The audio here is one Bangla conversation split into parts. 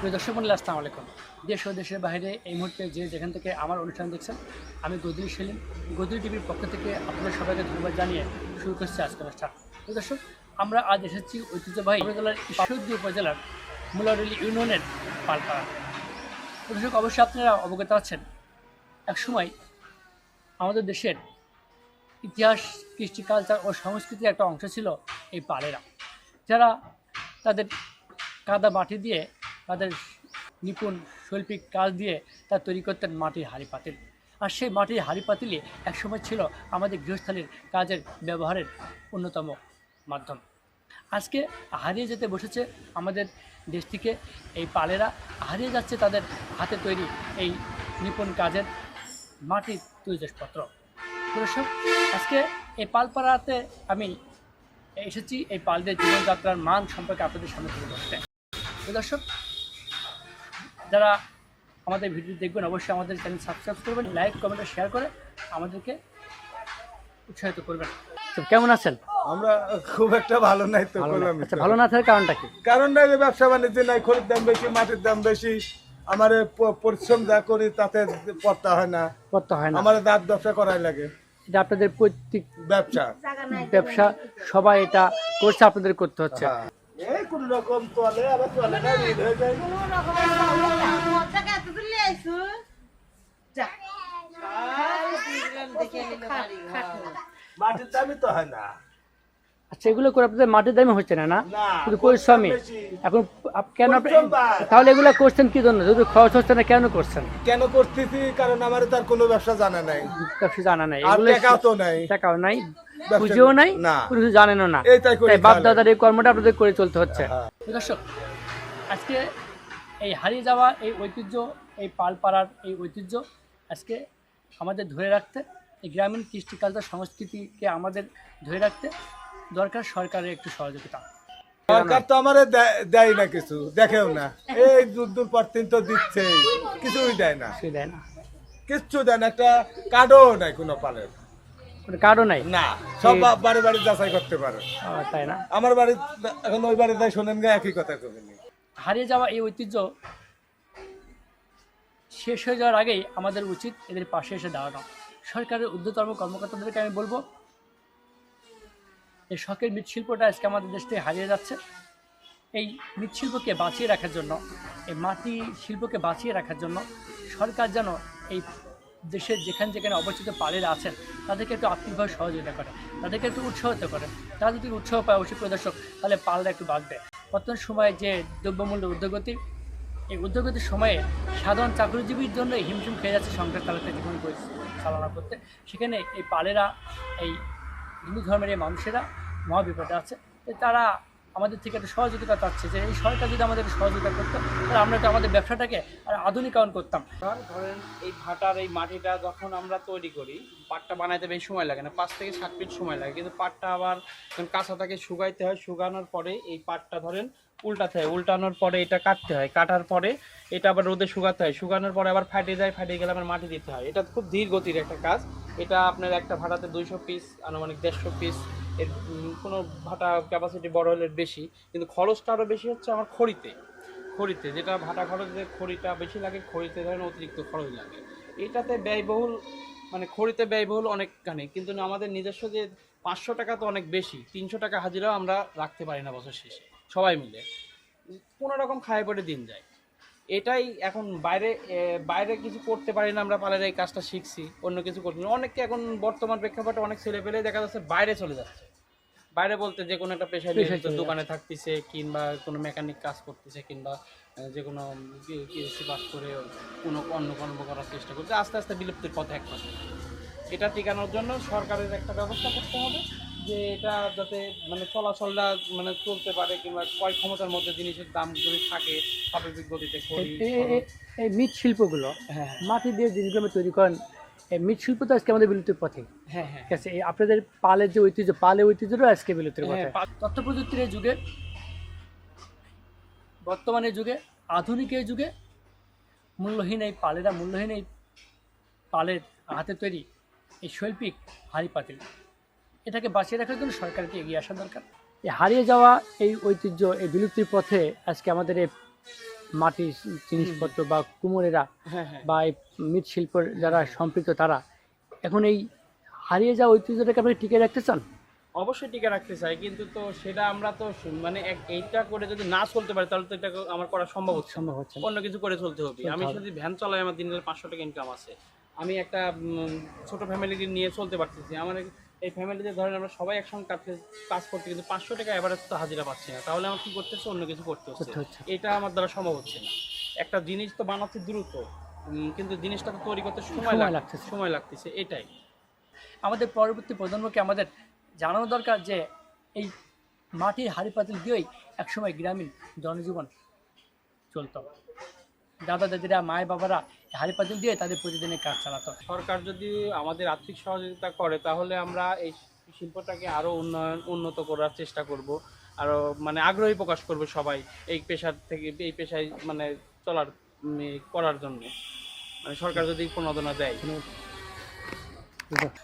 প্রিয় দর্শক মন্ডলী, আসসালামু আলাইকুম। দেশ ও দেশের বাইরে এই মুহূর্তে যে যেখান থেকে আমার অনুষ্ঠান দেখছেন, আমি গদুরি সেলিম, গদুরি টিভির পক্ষ থেকে আপনাদের সবাইকে ধন্যবাদ জানিয়ে শুরু করছি আজকের অনুষ্ঠান। প্রিয় দর্শক, আমরা আজ এসেছি ঐতিহ্যবাহী উপজেলার ঈশ্বরদী উপজেলার মুলারুলি ইউনিয়নের পালপাড়া। দর্শক, অবশ্যই আপনারা অবগত আছেন একসময় আমাদের দেশের ইতিহাস, কৃষ্টি কালচার ও সংস্কৃতির একটা অংশ ছিল এই পালেরা। যারা তাদের কাদা মাটি দিয়ে তাদের নিপুণ শৈল্পিক কাজ দিয়ে তা তৈরি করতেন মাটির হাঁড়ি পাতিল। আর সেই মাটির হাঁড়ি পাতিলই একসময় ছিল আমাদের গৃহস্থালীর কাজের ব্যবহারের অন্যতম মাধ্যম। আজকে হারিয়ে যেতে বসেছে আমাদের দেশ থেকে এই পালেরা হারিয়ে যাচ্ছে তাদের হাতে তৈরি এই নিপুণ কাজের মাটির তৈরি জিনিসপত্র দর্শক, আজকে এই পালপাড়াতে আমি এসেছি, এই পালদের জীবনযাত্রার মান সম্পর্কে আপনাদের সামনে তুলে ধরতে। দর্শক যারা আমাদের ভিডিও দেখবেন অবশ্যই আমাদের চ্যানেল সাবস্ক্রাইব করবেন লাইক কমেন্ট শেয়ার করে আমাদেরকে উৎসাহিত করবেন। তো কেমন আছেন? আমরা খুব একটা ভালো নাই তো। বললাম আচ্ছা ভালো না থাকার কারণটা কি? কারণটা এই ব্যবসা বাণিজ্য নাই খরির দাম বেশি মাটির দাম বেশি আমার পরিশ্রম যা করি তাতে পড়তা হয় না। করতে হয় না। আমার দাঁত ব্যবসা করাই লাগে। এটা আপনাদের প্রত্যেক ব্যবসা। ব্যবসা সবাই এটা করছে আপনাদের করতে হচ্ছে। হ্যাঁ। কোন রকম চলে আবার চলে না ঋণ হয়ে যায়। মাটির দামই তো হয় না। আচ্ছা এগুলো করে আপনাদের মাটির দামে হচ্ছে না না? শুধু পরিশ্রমী। এখন আপ- কেন। তাহলে এগুলো করছেন কি জন্য? যদি খরচ হচ্ছে না কেন করছেন? কেন করতেছি? কারণ আমার তার কোনো ব্যবসা জানা নাই। ব্যবসা জানা নাই। টাকাও তো নাই। টাকাও নাই। পুঁজিও নাই না। কোনো কিছু জানেনও না। তাই বাপ দাদার এই কর্মটা আপনাদের করে চলতে হচ্ছে। হ্যাঁ। দর্শক আজকে এই হারিয়ে যাওয়া এই ঐতিহ্য এই পালপাড়ার এই ঐতিহ্য আজকে আমাদের ধরে রাখতে এই গ্রামীণ কৃষ্টি কালচার সংস্কৃতিকে আমাদের ধরে রাখতে দরকার সরকারের একটু সহযোগিতা। সরকার তো আমারে দেয় না কিছু দেখেও না। এই দূর দূর পর তিন তো দিচ্ছে কিছুই দেয় না। সে দেয় না। কিচ্ছু দেয় না একটা কার্ডও নাই কোনো পালের। কারণ নাই? না সব বাড়ি বাড়ি যাচাই করতে পারে। তাই না? আমার বাড়ি এখন ওই বাড়ি যাই শোনেন গা একই কথা কবেনি হারিয়ে যাওয়া এই ঐতিহ্য শেষ হয়ে যাওয়ার আগেই আমাদের উচিত এদের পাশে এসে দাঁড়ানো। সরকারের ঊর্ধ্বতম কর্মকর্তাদেরকে আমি বলব এই শখের মৃৎশিল্পটা আজকে আমাদের দেশ থেকে হারিয়ে যাচ্ছে। এই মৃৎশিল্পকে বাঁচিয়ে রাখার জন্য এই মাটি শিল্পকে বাঁচিয়ে রাখার জন্য সরকার যেন এই দেশের যেখানে যেখানে অবস্থিত পালেরা আছেন, তাদেরকে একটু আর্থিকভাবে সহযোগিতা করে তাদেরকে একটু উৎসাহিত করে তারা যদি উৎসাহ পায়, অবশ্যই প্রদর্শক, তাহলে পালরা একটু বাঁচবে। বর্তমান সময়ে যে দ্রব্যমূল্য উদ্যোগতি, এই উদ্যোগতির সময়ে সাধারণ চাকরিজীবীর জন্য হিমশিম খেয়ে যাচ্ছে সংসার চালাতে জীবন চালনা করতে। সেখানে এই পালেরা এই হিন্দু ধর্মের এই মানুষেরা মহাবিপদে আছে। তারা আমাদের থেকে একটা সহযোগিতা চাচ্ছে যে এই সরকার যদি আমাদের সহযোগিতা করতো, তাহলে আমরা তো আমাদের ব্যবসাটাকে আর আধুনিকায়ন করতাম। ধরেন এই ভাটার এই মাটিটা যখন আমরা তৈরি করি, পাটটা বানাইতে বেশি সময় লাগে না, পাঁচ থেকে সাত মিনিট সময় লাগে। কিন্তু পাটটা আবার কাঁচা থাকে, শুকাইতে হয়, শুকানোর পরে এই পাটটা ধরেন উল্টাতে হয়। উল্টানোর পরে এটা কাটতে হয়। কাটার পরে এটা আবার রোদে শুকাতে হয়। শুকানোর পরে আবার ফাটে যায়, ফাটে গেলে আবার মাটি দিতে হয়। এটা খুব ধীর গতির একটা কাজ। এটা আপনার একটা ভাটাতে দুইশো পিস আনুমানিক দেড়শো পিস এর কোনো ভাটা ক্যাপাসিটি বড় হলে বেশি, কিন্তু খরচটা আরও বেশি হচ্ছে আমার খড়িতে। খড়িতে, যেটা ভাটা খরচ খড়িটা বেশি লাগে, খড়িতে ধরেন অতিরিক্ত খরচ লাগে। এটাতে ব্যয়বহুল মানে খড়িতে ব্যয়বহুল অনেকখানি, কিন্তু আমাদের নিজস্ব যে পাঁচশো টাকা তো অনেক বেশি, তিনশো টাকা হাজিরাও আমরা রাখতে পারি না বছর শেষে, সবাই মিলে। কোনো রকম খায় পরে দিন যায়। এটাই এখন বাইরে বাইরে কিছু করতে পারি না আমরা পালের এই কাজটা শিখছি অন্য কিছু করছি না। অনেককে এখন বর্তমান প্রেক্ষাপটে অনেক ছেলে পেলে দেখা যাচ্ছে বাইরে চলে যাচ্ছে। বাইরে বলতে যে কোনো একটা পেশায় পেশায় দোকানে থাকতেছে কিংবা কোনো মেকানিক কাজ করতেছে কিংবা যে কোনো পিএসসি পাস করে কোনো অন্য কর্ম করার চেষ্টা করছে আস্তে আস্তে বিলুপ্তির পথে এক পাশে। এটা টিকানোর জন্য সরকারের একটা ব্যবস্থা করতে হবে। যে এটা যাতে মানে চলাচলটা মানে চলতে পারে কিংবা ক্রয় ক্ষমতার মধ্যে জিনিসের দাম যদি থাকে স্বাভাবিক গতিতে এই- এই- এই মৃৎশিল্পগুলো হ্যাঁ মাটি দিয়ে যেগুলো আমরা তৈরি করেন এই মৃৎশিল্প তো আজকে আমাদের বিলুপ্তির পথে। হ্যাঁ হ্যাঁ। ঠিক আছে এই আপনাদের পালের যে ঐতিহ্য পালের ঐতিহ্যটাও আজকে বিলুপ্তির পথে। হ্যাঁ, তথ্য প্রযুক্তির এই যুগে বর্তমানের যুগে আধুনিক এই যুগে মূল্যহীন এই পালেরা মূল্যহীন এই পালের হাতে তৈরি এই শৈল্পিক হাড়ি পাতিল। এটাকে বাঁচিয়ে রাখার জন্য সরকারকে এগিয়ে আসা দরকার। এই হারিয়ে যাওয়া এই ঐতিহ্য এই বিলুপ্তির পথে আজকে আমাদের এই মাটির জিনিসপত্র বা কুমোরেরা হ্যাঁ হ্যাঁ। বা এই মৃৎশিল্পের যারা সম্পৃক্ত তারা এখন এই হারিয়ে যাওয়া ঐতিহ্যটাকে আপনি টিকে রাখতে চান? অবশ্যই টিকে রাখতে চাই কিন্তু তো সেটা আমরা তো মানে এক- এইটা করে যদি না চলতে পারি তাহলে তো এটা আমার করা সম্ভব হচ্ছে সম্ভব হচ্ছে অন্য কিছু করে চলতে হবে। আমি যদি ভ্যান চালাই আমার দিনের পাঁচশো টাকা ইনকাম আছে। আমি একটা ছোট ফ্যামিলিকে নিয়ে চলতে পারতেছি। আমার এই- ফ্যামিলিতে ধরেন আমরা সবাই একসঙ্গে কাজ কাজ করতে কিন্তু পাঁচশো টাকা এভারেজ তো হাজিরা পাচ্ছি না। তাহলে আমার কী করতে হচ্ছে অন্য কিছু করতে হচ্ছে। এটা আমার দ্বারা সম্ভব হচ্ছে না। একটা জিনিস তো বানাতে দ্রুত। কিন্তু জিনিসটা তো তৈরি করতে সময় লাগছে। সময় লাগতেছে এটাই। আমাদের পরবর্তী প্রজন্মকে আমাদের জানানো দরকার যে এই মাটির হাড়ি পাতিল দিয়েই একসময় গ্রামীণ জনজীবন চলতো দাদা দাদিরা মায় বাবারা হাড়ি পাতিল দিয়ে তাদের প্রতিদিনের কাজ চালাতো। সরকার যদি আমাদের আর্থিক সহযোগিতা করে, তাহলে আমরা এই শিল্পটাকে আরও উন্নয়ন, উন্নত করার চেষ্টা করব। আরও মানে আগ্রহী প্রকাশ করব সবাই এই পেশার থেকে, এই পেশায় মানে চলার করার জন্য। মানে সরকার যদি প্রণোদনা দেয়।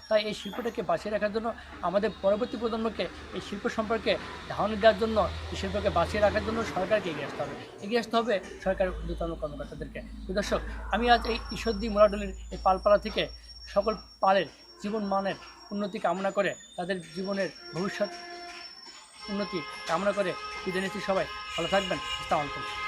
তাই এই শিল্পটাকে বাঁচিয়ে রাখার জন্য আমাদের পরবর্তী প্রজন্মকে এই শিল্প সম্পর্কে ধারণা দেওয়ার জন্য, এই শিল্পকে বাঁচিয়ে রাখার জন্য সরকারকে এগিয়ে আসতে হবে। এগিয়ে আসতে হবে সরকার ঊর্ধ্বতন কর্মকর্তাদেরকে। দর্শক, আমি আজ এই ঈশ্বরদী মোরাডলির এই পালপাড়া থেকে সকল পালের জীবন মানের উন্নতি কামনা করে তাদের জীবনের ভবিষ্যৎ উন্নতি কামনা করে বিদায় নিচ্ছি সবাই। ভালো থাকবেন। আসসালামু আলাইকুম।